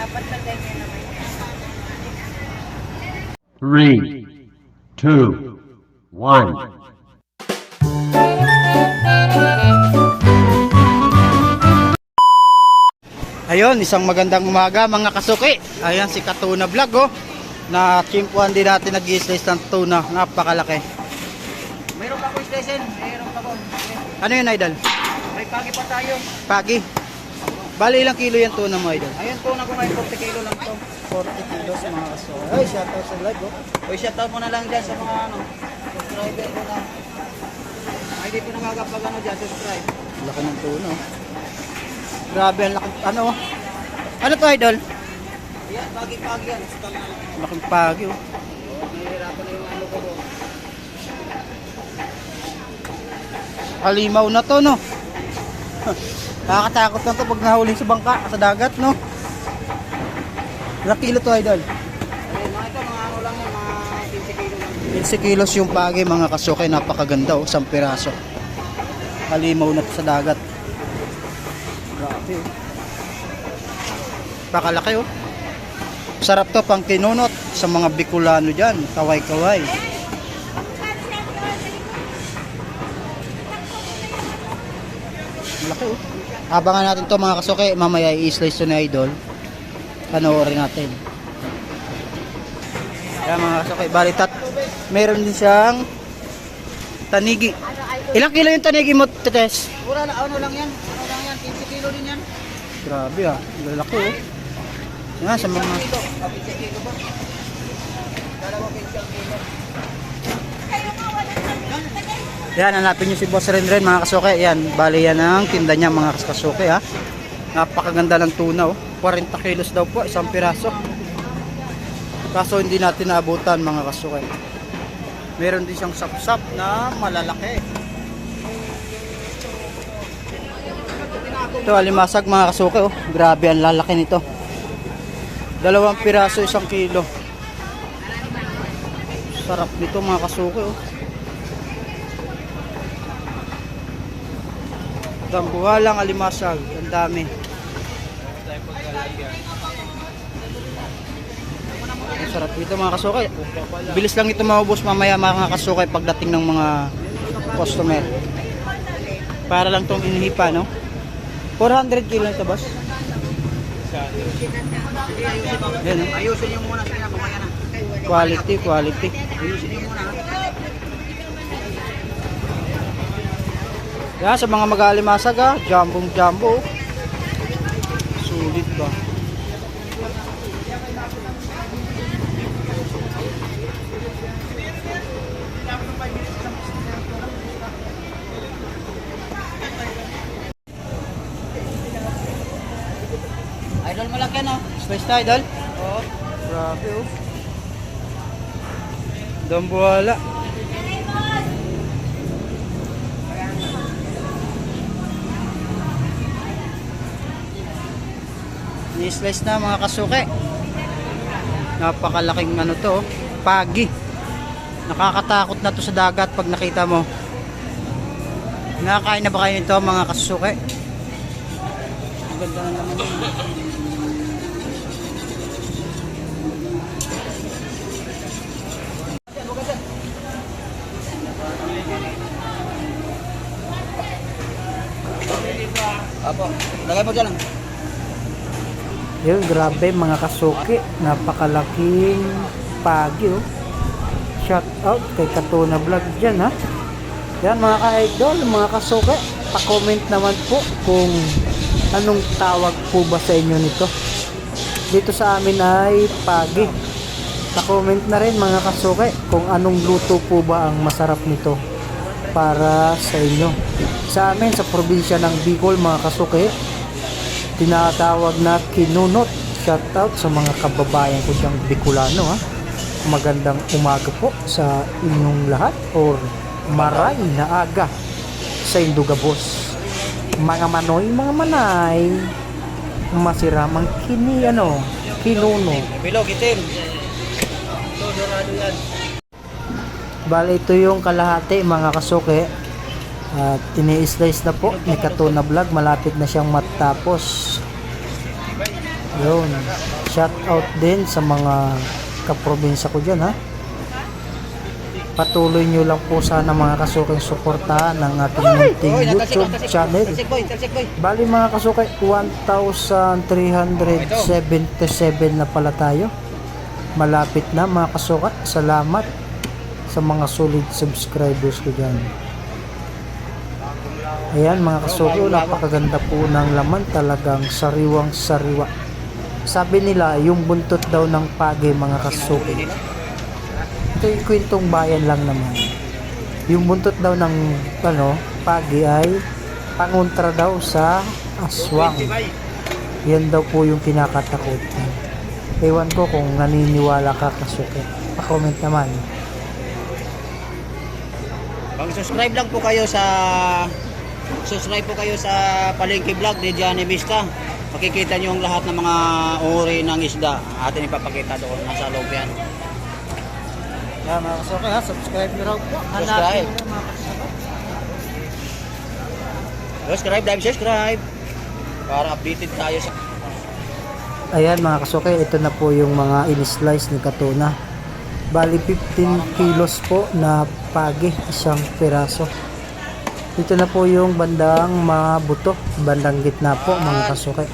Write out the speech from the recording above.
Apat na ganyan naman. Three, two, one. Ayun, isang magandang umaga mga kasuki. Ayan si Katuna Vlog oh. Na chimpuan din natin nag-slice ng tuna. Napakalaki. Mayroon pa ko slice eh. Mayroon pa ko. Ano yun, Idol? May pagi pa tayo. Pagi? Bali ilang kilo yan tuna mo, Idol? Ayun po na ngayon, 40 kilo lang to. 40 kilos mga kasuki. Ay, shoutout sa live oh. O shoutout mo na lang dyan sa mga ano, subscriber ko na. Ay, di po nagagapag ano dyan, subscribe. Laki ng tuna oh. Grabe, ang laki. Ano? Ano to, Idol? Ayan, pagi-pagi yan. Laking pagi oh. Nahihirapan na yung ano ko. Halimaw na to, no? Nakakatakot na to pag nahuli sa bangka, sa dagat, no? Ilang kilo to, idol? Ayun, mga mga ano lang mga 15 kilo lang. 15 kilos yung pagi, mga kasuke. Napakaganda, oh. Isang piraso. Halimaw na sa dagat. Grabe, oh. Pakalaki, oh. Sarap to pang kinunot sa mga Bicolano dyan. Kaway-kaway. Laki oh. Abangan natin to mga kasuke. Mamaya i-slice to ni Idol. Panoorin natin. Kaya mga kasuke, balitat. Meron din siyang tanigi. Ilang kilo yung tanigi mo, Tetes? Wala na, ano lang yan, ano lang yan, 15 kilo din yan. Grabe ah. Lalaki oh. Yan, sa mga... Kilo, ah, 15 kilo ba? Dalawa 15 kilo. Yan, hanapin nyo si Boss Renren mga kasuke. Yan, bali yan ang tinda niya mga kasuke ha. Napakaganda ng tuna oh. 40 kilos daw po, isang piraso. Kaso hindi natin naabutan mga kasuke. Meron din siyang sapsap na malalaki. Ito, alimasag mga kasuke oh. Grabe ang lalaki nito. Dalawang piraso, isang kilo. Sarap nito mga kasuke oh. Dambuhalang alimasag. Ang dami. Ang sarap dito mga kasukay. Bilis lang ito maubos mamaya mga kasukay pagdating ng mga customer. Para lang tong inihipa, no? 400 kilo ito, boss. Ayusin nyo muna, sige na, kumaya na. Quality, quality. Ayusin nyo muna. Yan, sa mga mag-alimasag ha, jumbo jumbo. Sulit ba? Idol malaki no? Space na, idol? Oo. Grabe oh. Dambuhala. Ni-slice na mga kasuke. Napakalaking ano to, oh. pagi. Nakakatakot na to sa dagat pag nakita mo. Nakakain na ba kayo nito mga kasuke? Ganda na naman. Apo, lagay mo dyan lang. Yun, grabe mga kasuki. Napakalaking pagi oh. Shout out kay Katuna Vlog dyan ha. Yan mga ka-idol, mga kasuki. Pa-comment naman po kung anong tawag po ba sa inyo nito. Dito sa amin ay pagi. Pa-comment na rin mga kasuki kung anong luto po ba ang masarap nito para sa inyo. Sa amin, sa probinsya ng Bicol mga kasuki, tinatawag na kinunot. Shoutout sa mga kababayan ko diyang Bicolano ha. Magandang umaga po sa inyong lahat or maray na aga sa Indugabos. Mga manoy, mga manay, masiramang kini ano, kinuno. Bilog, itim. Bale, ito yung kalahati mga kasuke. At ini-slice na po ni Katuna Vlog. Malapit na siyang matapos. Yun. Shout out din sa mga kaprobinsya ko dyan ha. patuloy nyo lang po sana mga kasuking suportahan ng ating munting YouTube channel. Bali mga kasukay, 1,377 na pala tayo. Malapit na mga kasukay. Salamat sa mga solid subscribers ko dyan. Ayan mga kasukay, napakaganda po ng laman. Talagang sariwang sariwa. Sabi nila, yung buntot daw ng pagi mga kasukay. Ito yung kwentong bayan lang naman. Yung buntot daw ng ano, pagi ay pangontra daw sa aswang. Yan daw po yung kinakatakutan. Ewan ko kung naniniwala ka kasuke. Pa-comment naman. Pag subscribe lang po kayo sa subscribe po kayo sa Palengke Vlog ni Johnny Vista. Makikita niyo ang lahat ng mga uri ng isda. Atin ipapakita doon. Nasa loob yan. Yan mga kasuke ha, subscribe nyo raw po. Subscribe. Subscribe, dive subscribe. Para updated tayo sa Ayan mga kasuke, ito na po yung mga in-slice ni Katuna. Bali 15 kilos po na pagi, isang piraso. Ito na po yung bandang mga buto, bandang gitna po mga kasuke.